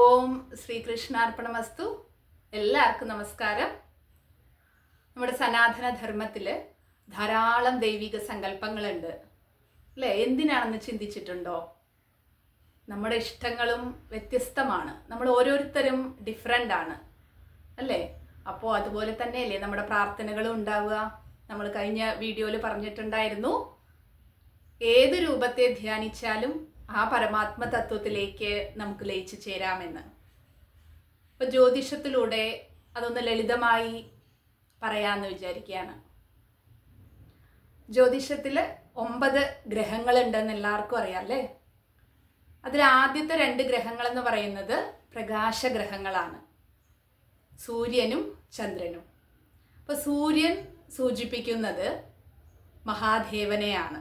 ഓം ശ്രീകൃഷ്ണാർപ്പണമസ്തു. എല്ലാവർക്കും നമസ്കാരം. നമ്മുടെ സനാതന ധർമ്മത്തിൽ ധാരാളം ദൈവിക സങ്കല്പങ്ങളുണ്ട്. അല്ലേ? എന്തിനാണെന്ന് ചിന്തിച്ചിട്ടുണ്ടോ? നമ്മുടെ ഇഷ്ടങ്ങളും വ്യത്യസ്തമാണ്. നമ്മൾ ഓരോരുത്തരും ഡിഫറെന്റ് ആണ്. അല്ലേ? അപ്പോൾ അതുപോലെ തന്നെയല്ലേ നമ്മുടെ പ്രാർത്ഥനകളും ഉണ്ടാവുക. നമ്മൾ കഴിഞ്ഞ വീഡിയോയിൽ പറഞ്ഞിട്ടുണ്ടായിരുന്നു. ഏത് രൂപത്തെ ധ്യാനിച്ചാലും ആ പരമാത്മ തത്വത്തിലേക്ക് നമുക്ക് ലയിച്ചു ചേരാമെന്ന്. ഇപ്പൊ ജ്യോതിഷത്തിലൂടെ അതൊന്ന് ലളിതമായി പറയാന്ന് വിചാരിക്കുകയാണ് ജ്യോതിഷത്തിൽ ഒമ്പത് ഗ്രഹങ്ങളുണ്ടെന്ന് എല്ലാവർക്കും അറിയാം അല്ലേ? അതിൽ ആദ്യത്തെ രണ്ട് ഗ്രഹങ്ങൾ എന്ന് പറയുന്നത് പ്രകാശഗ്രഹങ്ങളാണ്. സൂര്യനും ചന്ദ്രനും. അപ്പോൾ സൂര്യൻ സൂചിപ്പിക്കുന്നത് മഹാദേവനെയാണ്.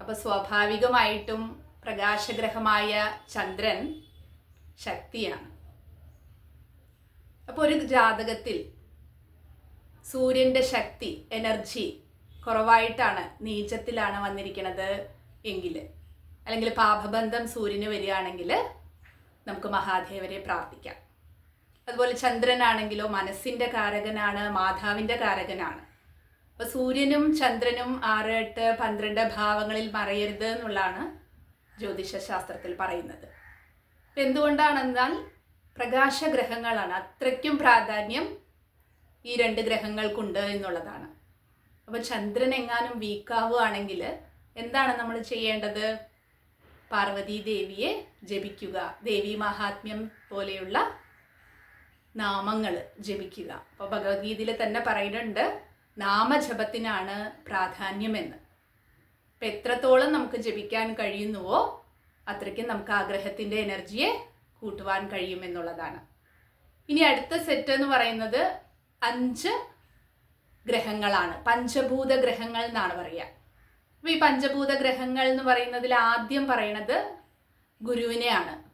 അപ്പോൾ സ്വാഭാവികമായിട്ടും പ്രകാശഗ്രഹമായ ചന്ദ്രൻ ശക്തിയാണ്. അപ്പോൾ ഒരു ജാതകത്തിൽ സൂര്യന്റെ ശക്തി എനർജി കുറവായിട്ടാണ് നീചത്തിലാണ് വന്നിരിക്കുന്നത് എങ്കിൽ അല്ലെങ്കിൽ പാപബന്ധം സൂര്യന് വരികയാണെങ്കിൽ നമുക്ക് മഹാദേവരെ പ്രാർത്ഥിക്കാം. അതുപോലെ ചന്ദ്രനാണെങ്കിലോ മനസ്സിന്റെ കാരകനാണ് മാതാവിന്റെ കാരകനാണ്. അപ്പൊ സൂര്യനും ചന്ദ്രനും ആറ് എട്ട് പന്ത്രണ്ട് ഭാവങ്ങളിൽ മറയരുത് എന്നുള്ളതാണ് ജ്യോതിഷ ശാസ്ത്രത്തിൽ പറയുന്നത് എന്തുകൊണ്ടാണെന്നാൽ പ്രകാശഗ്രഹങ്ങളാണ്. അത്രയ്ക്കും പ്രാധാന്യം ഈ രണ്ട് ഗ്രഹങ്ങൾക്കുണ്ട് എന്നുള്ളതാണ്. അപ്പോൾ ചന്ദ്രൻ എങ്ങാനും വീക്കാവുകയാണെങ്കിൽ എന്താണ് നമ്മൾ ചെയ്യേണ്ടത്? പാർവതി ദേവിയെ ജപിക്കുക. ദേവി മഹാത്മ്യം പോലെയുള്ള നാമങ്ങൾ ജപിക്കുക. അപ്പോൾ ഭഗവത്ഗീതയിൽ തന്നെ പറയുന്നുണ്ട് നാമജപത്തിനാണ് പ്രാധാന്യമെന്ന്. അപ്പം എത്രത്തോളം നമുക്ക് ജപിക്കാൻ കഴിയുന്നുവോ അത്രയ്ക്കും നമുക്ക് ആഗ്രഹത്തിന്റെ എനർജിയെ കൂട്ടുവാൻ കഴിയുമെന്നുള്ളതാണ് ഇനി അടുത്ത സെറ്റ് എന്ന് പറയുന്നത് അഞ്ച് ഗ്രഹങ്ങളാണ്. പഞ്ചഭൂത ഗ്രഹങ്ങൾ എന്നാണ് പറയുക. അപ്പോൾ ഈ പഞ്ചഭൂത ഗ്രഹങ്ങൾ എന്ന് പറയുന്നതിൽ ആദ്യം പറയണത് ഗുരുവിനെയാണ്.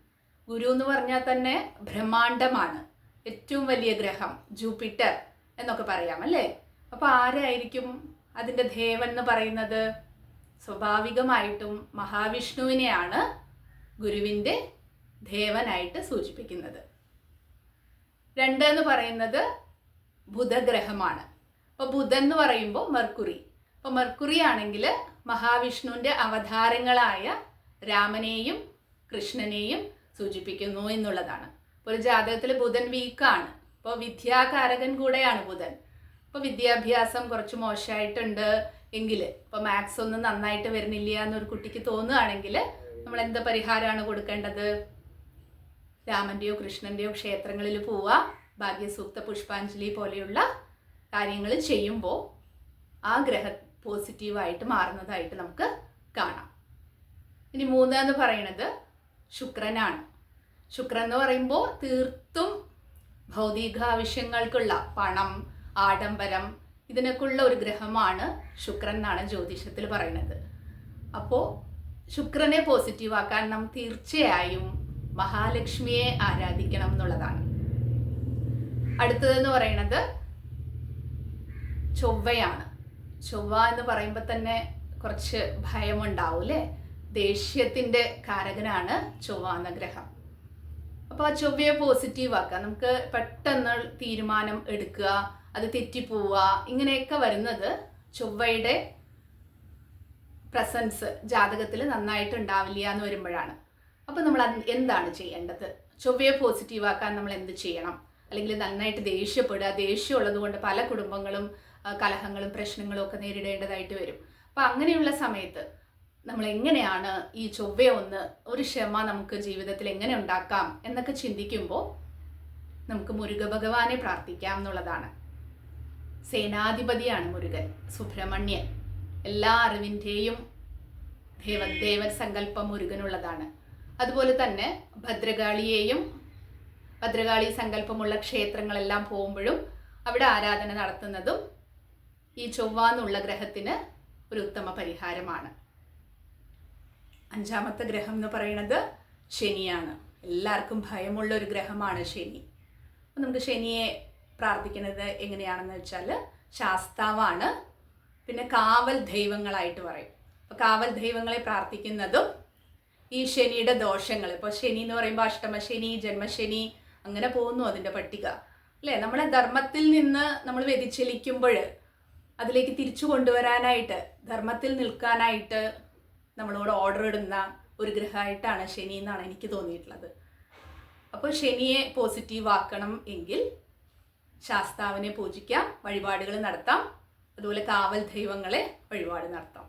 ഗുരു എന്ന് പറഞ്ഞാൽ തന്നെ ബ്രഹ്മാണ്ടമാണ് ഏറ്റവും വലിയ ഗ്രഹം ജൂപ്പിറ്റർ എന്നൊക്കെ പറയാം അല്ലേ? അപ്പോൾ ആരായിരിക്കും അതിന്റെ ദേവൻ എന്ന് പറയുന്നത്? സ്വാഭാവികമായിട്ടും മഹാവിഷ്ണുവിനെയാണ് ഗുരുവിന്റെ ദേവനായിട്ട് സൂചിപ്പിക്കുന്നത്. രണ്ട് എന്ന് പറയുന്നത് ബുധഗ്രഹമാണ്. അപ്പോൾ ബുധൻ എന്ന് പറയുമ്പോൾ മെർക്കുറി. അപ്പോൾ മെർക്കുറി ആണെങ്കിൽ മഹാവിഷ്ണുവിന്റെ അവതാരങ്ങളായ രാമനെയും കൃഷ്ണനെയും സൂചിപ്പിക്കുന്നു എന്നുള്ളതാണ്. ഒരു ജാതകത്തിൽ ബുധൻ വീക്കാണ് അപ്പോൾ വിദ്യാകാരകൻ കൂടെയാണ് ബുധൻ. ഇപ്പോൾ വിദ്യാഭ്യാസം കുറച്ച് മോശമായിട്ടുണ്ട് എങ്കിൽ ഇപ്പോൾ മാത്സ് ഒന്നും നന്നായിട്ട് വരുന്നില്ല എന്നൊരു കുട്ടിക്ക് തോന്നുകയാണെങ്കിൽ നമ്മൾ എന്ത് പരിഹാരമാണ് കൊടുക്കേണ്ടത്? രാമന്റെയോ കൃഷ്ണന്റെയോ ക്ഷേത്രങ്ങളിൽ പോവുക ഭാഗ്യസൂക്ത പുഷ്പാഞ്ജലി പോലെയുള്ള കാര്യങ്ങൾ ചെയ്യുമ്പോൾ ആ ഗ്രഹ പോസിറ്റീവായിട്ട് മാറുന്നതായിട്ട് നമുക്ക് കാണാം. ഇനി മൂന്നെന്ന് പറയുന്നത് ശുക്രനാണ്. ശുക്രൻ എന്ന് പറയുമ്പോൾ തീർത്തും ഭൗതിക ആവശ്യങ്ങൾക്കുള്ള പണം ആഡംബരം ഇതിനൊക്കെയുള്ള ഒരു ഗ്രഹമാണ് ശുക്രൻ എന്നാണ് ജ്യോതിഷത്തിൽ പറയുന്നത്. അപ്പോൾ ശുക്രനെ പോസിറ്റീവാക്കാൻ നാം തീർച്ചയായും മഹാലക്ഷ്മിയെ ആരാധിക്കണം എന്നുള്ളതാണ്. അടുത്തതെന്ന് പറയുന്നത് ചൊവ്വയാണ്. ചൊവ്വ എന്ന് പറയുമ്പോൾ തന്നെ കുറച്ച് ഭയമുണ്ടാവും അല്ലേ? ദേഷ്യത്തിന്റെ കാരകനാണ് ചൊവ്വ എന്ന ഗ്രഹം. അപ്പോൾ ആ ചൊവ്വയെ പോസിറ്റീവ് ആക്കുക. നമുക്ക് പെട്ടെന്ന് തീരുമാനം എടുക്കുക. അത് തെറ്റിപ്പോവുക ഇങ്ങനെയൊക്കെ വരുന്നത് ചൊവ്വയുടെ പ്രസൻസ് ജാതകത്തിൽ നന്നായിട്ട് ഉണ്ടാവില്ല എന്ന് വരുമ്പോഴാണ്. അപ്പോൾ നമ്മൾ എന്താണ് ചെയ്യേണ്ടത്? ചൊവ്വയെ പോസിറ്റീവ് ആക്കാൻ നമ്മൾ എന്ത് ചെയ്യണം? അല്ലെങ്കിൽ നന്നായിട്ട് ദേഷ്യപ്പെടുക ദേഷ്യമുള്ളത് കൊണ്ട് പല കുടുംബങ്ങളും കലഹങ്ങളും പ്രശ്നങ്ങളും ഒക്കെ നേരിടേണ്ടതായിട്ട് വരും. അപ്പം അങ്ങനെയുള്ള സമയത്ത് നമ്മൾ എങ്ങനെയാണ് ഈ ചൊവ്വയെ ഒന്ന് ഒരു ക്ഷമ നമുക്ക് ജീവിതത്തിൽ എങ്ങനെ ഉണ്ടാക്കാം എന്നൊക്കെ ചിന്തിക്കുമ്പോൾ നമുക്ക് മുരുക ഭഗവാനെ പ്രാർത്ഥിക്കാം എന്നുള്ളതാണ്. സേനാധിപതിയാണ് മുരുകൻ സുബ്രഹ്മണ്യൻ. എല്ലാ അറിവിന്റെയും ദേവദേവൻ സങ്കല്പം മുരുകനുള്ളതാണ്. അതുപോലെ തന്നെ ഭദ്രകാളിയെയും ഭദ്രകാളി സങ്കല്പമുള്ള ക്ഷേത്രങ്ങളെല്ലാം പോകുമ്പോഴും അവിടെ ആരാധന നടത്തുന്നതും ഈ ചൊവ്വ എന്നുള്ള ഗ്രഹത്തിന് ഒരു ഉത്തമ പരിഹാരമാണ്. അഞ്ചാമത്തെ ഗ്രഹം എന്ന് പറയുന്നത് ശനിയാണ്. എല്ലാവർക്കും ഭയമുള്ള ഒരു ഗ്രഹമാണ് ശനി. നമുക്ക് ശനിയെ പ്രാർത്ഥിക്കുന്നത് എങ്ങനെയാണെന്ന് വെച്ചാൽ ശാസ്താവാണ്. പിന്നെ കാവൽ ദൈവങ്ങളായിട്ട് പറയും. അപ്പോൾ കാവൽ ദൈവങ്ങളെ പ്രാർത്ഥിക്കുന്നതും ഈ ശനിയുടെ ദോഷങ്ങൾ. ഇപ്പോൾ ശനി എന്ന് പറയുമ്പോൾ അഷ്ടമശനി ജന്മശനി അങ്ങനെ പോകുന്നു അതിന്റെ പട്ടിക. അല്ലേ? നമ്മളെ ധർമ്മത്തിൽ നിന്ന് നമ്മൾ വ്യതിചലിക്കുമ്പോൾ അതിലേക്ക് തിരിച്ചു കൊണ്ടുവരാനായിട്ട് ധർമ്മത്തിൽ നിൽക്കാനായിട്ട് നമ്മളോട് ഓർഡർ ഇടുന്ന ഒരു ഗ്രഹമായിട്ടാണ് ശനി എന്നാണ് എനിക്ക് തോന്നിയിട്ടുള്ളത്. അപ്പോൾ ശനിയെ പോസിറ്റീവ് ആക്കണം എങ്കിൽ ശാസ്താവിനെ പൂജിക്കാം വഴിപാടുകൾ നടത്താം. അതുപോലെ കാവൽ ദൈവങ്ങളെ വഴിപാട് നടത്താം.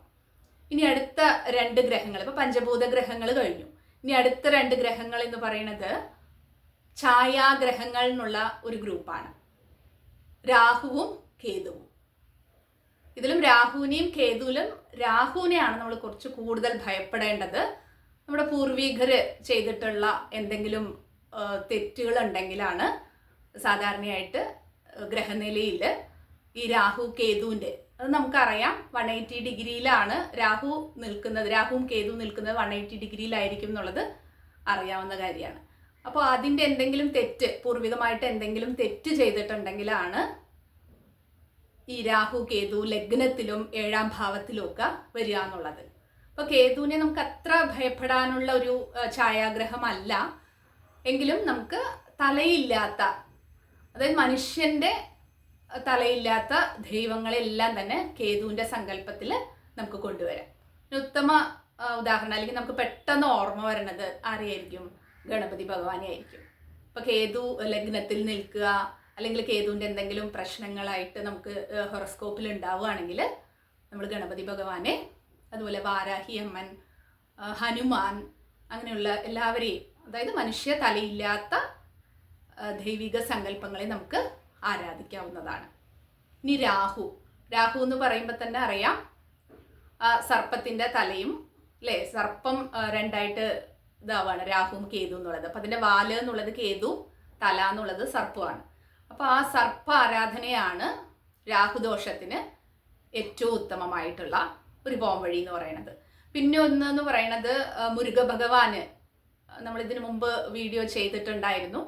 ഇനി അടുത്ത രണ്ട് ഗ്രഹങ്ങൾ ഇപ്പോൾ പഞ്ചഭൂത ഗ്രഹങ്ങൾ കഴിഞ്ഞു. ഇനി അടുത്ത രണ്ട് ഗ്രഹങ്ങൾ എന്ന് പറയുന്നത് ഛായാഗ്രഹങ്ങൾ എന്നുള്ള ഒരു ഗ്രൂപ്പാണ്. രാഹുവും കേതുവും. ഇതിലും രാഹുവിനെയും കേതുവിലും രാഹുവിനെയാണ് നമ്മൾ കുറച്ച് കൂടുതൽ ഭയപ്പെടേണ്ടത്. നമ്മുടെ പൂർവീകർ ചെയ്തിട്ടുള്ള എന്തെങ്കിലും തെറ്റുകൾ ഉണ്ടെങ്കിലാണ് സാധാരണയായിട്ട് ഗ്രഹനിലയിൽ ഈ രാഹു കേതുവിന്റെ അത് നമുക്കറിയാം വൺ എയ്റ്റി ഡിഗ്രിയിലാണ് രാഹു നിൽക്കുന്നത്. രാഹുവും കേതു നിൽക്കുന്നത് വൺ എയ്റ്റി ഡിഗ്രിയിലായിരിക്കും എന്നുള്ളത് അറിയാവുന്ന കാര്യമാണ്. അപ്പോൾ അതിന്റെ എന്തെങ്കിലും തെറ്റ് പൂർവികമായിട്ട് എന്തെങ്കിലും തെറ്റ് ചെയ്തിട്ടുണ്ടെങ്കിലാണ് ഈ രാഹു കേതു ലഗ്നത്തിലും ഏഴാം ഭാവത്തിലും ഒക്കെ വരിക എന്നുള്ളത്. അപ്പോൾ കേതുവിനെ നമുക്ക് അത്ര ഭയപ്പെടാനുള്ള ഒരു ഛായാഗ്രഹമല്ല. എങ്കിലും നമുക്ക് തലയില്ലാത്ത അതായത് മനുഷ്യന്റെ തലയില്ലാത്ത ദൈവങ്ങളെല്ലാം തന്നെ കേതുവിന്റെ സങ്കല്പത്തിൽ നമുക്ക് കൊണ്ടുവരാം. ഉത്തമ ഉദാഹരണം അല്ലെങ്കിൽ നമുക്ക് പെട്ടെന്ന് ഓർമ്മ വരണത് ആരെയായിരിക്കും? ഗണപതി ഭഗവാനെ ആയിരിക്കും ഇപ്പൊ കേതു ലഗ്നത്തിൽ നിൽക്കുക അല്ലെങ്കിൽ കേതുവിന്റെ എന്തെങ്കിലും പ്രശ്നങ്ങളായിട്ട് നമുക്ക് ഹൊറസ്കോപ്പിൽ ഉണ്ടാവുകയാണെങ്കിൽ നമ്മൾ ഗണപതി ഭഗവാനെ അതുപോലെ വാരാഹി അമ്മൻ ഹനുമാൻ അങ്ങനെയുള്ള എല്ലാവരെയും അതായത് മനുഷ്യ തലയില്ലാത്ത ദൈവിക സങ്കല്പങ്ങളെ നമുക്ക് ആരാധിക്കാവുന്നതാണ്. ഇനി രാഹു. രാഹു എന്ന് പറയുമ്പോൾ തന്നെ അറിയാം സർപ്പത്തിന്റെ തലയും അല്ലേ? സർപ്പം രണ്ടായിട്ട് ഇതാവാണ് രാഹുവും കേതു എന്നുള്ളത്. അപ്പം അതിന്റെ വാൽ എന്നുള്ളത് കേതു തല എന്നുള്ളത് സർപ്പമാണ് അപ്പോൾ ആ സർപ്പ ആരാധനയാണ് രാഹുദോഷത്തിന് ഏറ്റവും ഉത്തമമായിട്ടുള്ള ഒരു വഴി എന്ന് പറയുന്നത്. പിന്നെ ഒന്ന് എന്ന് പറയുന്നത് മുരുക ഭഗവാന് നമ്മൾ ഇതിനു മുമ്പ് വീഡിയോ ചെയ്തിട്ടുണ്ടായിരുന്നു.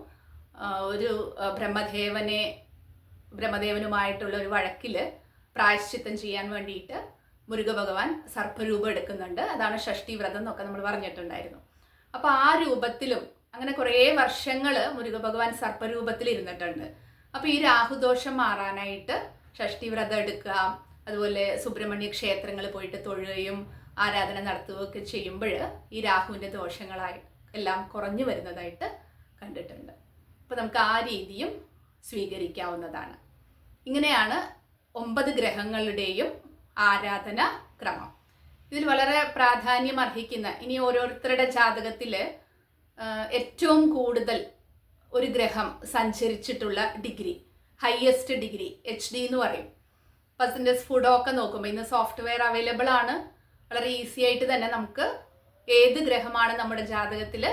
ഒരു ബ്രഹ്മദേവനെ ബ്രഹ്മദേവനുമായിട്ടുള്ള ഒരു വഴക്കിൽ പ്രായശ്ചിത്തം ചെയ്യാൻ വേണ്ടിയിട്ട് മുരുക ഭഗവാൻ സർപ്പരൂപം എടുക്കുന്നുണ്ട്. അതാണ് ഷഷ്ടി വ്രതം എന്നൊക്കെ നമ്മൾ പറഞ്ഞിട്ടുണ്ടായിരുന്നു. അപ്പോൾ ആ രൂപത്തിലും അങ്ങനെ കുറേ വർഷങ്ങൾ മുരുക ഭഗവാൻ സർപ്പരൂപത്തിൽ ഇരുന്നിട്ടുണ്ട്. അപ്പോൾ ഈ രാഹുദോഷം മാറാനായിട്ട് ഷഷ്ടി വ്രതം എടുക്കുക അതുപോലെ സുബ്രഹ്മണ്യ ക്ഷേത്രങ്ങളിൽ പോയിട്ട് തൊഴുകയും ആരാധന നടത്തുകയൊക്കെ ചെയ്യുമ്പോൾ ഈ രാഹുവിന്റെ ദോഷങ്ങളായി എല്ലാം കുറഞ്ഞു വരുന്നതായിട്ട് കണ്ടിട്ടുണ്ട്. അപ്പോൾ നമുക്ക് ആ രീതിയും സ്വീകരിക്കാവുന്നതാണ്. ഇങ്ങനെയാണ് ഒമ്പത് ഗ്രഹങ്ങളുടെയും ആരാധന ക്രമം. ഇതിൽ വളരെ പ്രാധാന്യം അർഹിക്കുന്ന ഇനി ഓരോരുത്തരുടെ ജാതകത്തിൽ ഏറ്റവും കൂടുതൽ ഒരു ഗ്രഹം സഞ്ചരിച്ചിട്ടുള്ള degree highest degree H D എന്ന് പറയും. പെർസെന്റേജ് ഫുഡൊക്കെ നോക്കുമ്പോൾ ഇന്ന് സോഫ്റ്റ്വെയർ അവൈലബിൾ ആണ്. വളരെ ഈസി ആയിട്ട് തന്നെ നമുക്ക് ഏത് ഗ്രഹമാണ് നമ്മുടെ ജാതകത്തിൽ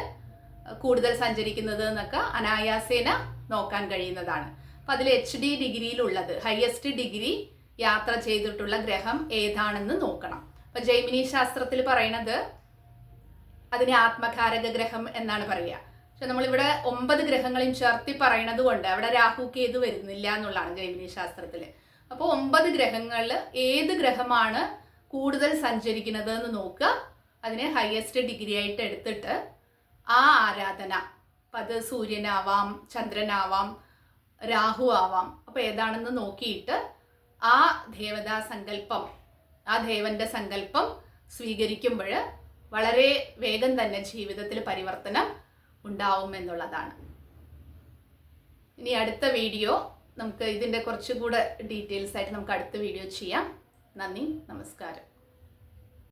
കൂടുതൽ സഞ്ചരിക്കുന്നത് എന്നൊക്കെ അനായാസേന നോക്കാൻ കഴിയുന്നതാണ്. അപ്പം അതിൽ എച്ച് ഡി ഡിഗ്രിയിലുള്ളത് ഹയസ്റ്റ് ഡിഗ്രി യാത്ര ചെയ്തിട്ടുള്ള ഗ്രഹം ഏതാണെന്ന് നോക്കണം. അപ്പൊ ജൈമിനി ശാസ്ത്രത്തിൽ പറയണത് അതിനെ ആത്മകാരക ഗ്രഹം എന്നാണ് പറയുക. പക്ഷെ നമ്മളിവിടെ ഒമ്പത് ഗ്രഹങ്ങളെയും ചേർത്തി പറയണത് കൊണ്ട് അവിടെ രാഹു കേതു വരുന്നില്ല എന്നുള്ളതാണ് ജൈമിനി ശാസ്ത്രത്തിൽ. അപ്പോൾ ഒമ്പത് ഗ്രഹങ്ങളിൽ ഏത് ഗ്രഹമാണ് കൂടുതൽ സഞ്ചരിക്കുന്നത് എന്ന് നോക്കുക. അതിനെ ഹയസ്റ്റ് ഡിഗ്രി ആയിട്ട് എടുത്തിട്ട് ആ ആരാധന. അപ്പം അത് സൂര്യനാവാം ചന്ദ്രനാവാം രാഹു ആവാം. അപ്പോൾ ഏതാണെന്ന് നോക്കിയിട്ട് ആ ദേവതാ സങ്കല്പം ആ ദേവന്റെ സങ്കല്പം സ്വീകരിക്കുമ്പോൾ വളരെ വേഗം തന്നെ ജീവിതത്തിൽ പരിവർത്തനം ഉണ്ടാവും എന്നുള്ളതാണ്. ഇനി അടുത്ത വീഡിയോ നമുക്ക് ഇതിന്റെ കുറച്ചുകൂടെ ഡീറ്റെയിൽസ് ആയിട്ട് നമുക്ക് അടുത്ത വീഡിയോ ചെയ്യാം. നന്ദി നമസ്കാരം.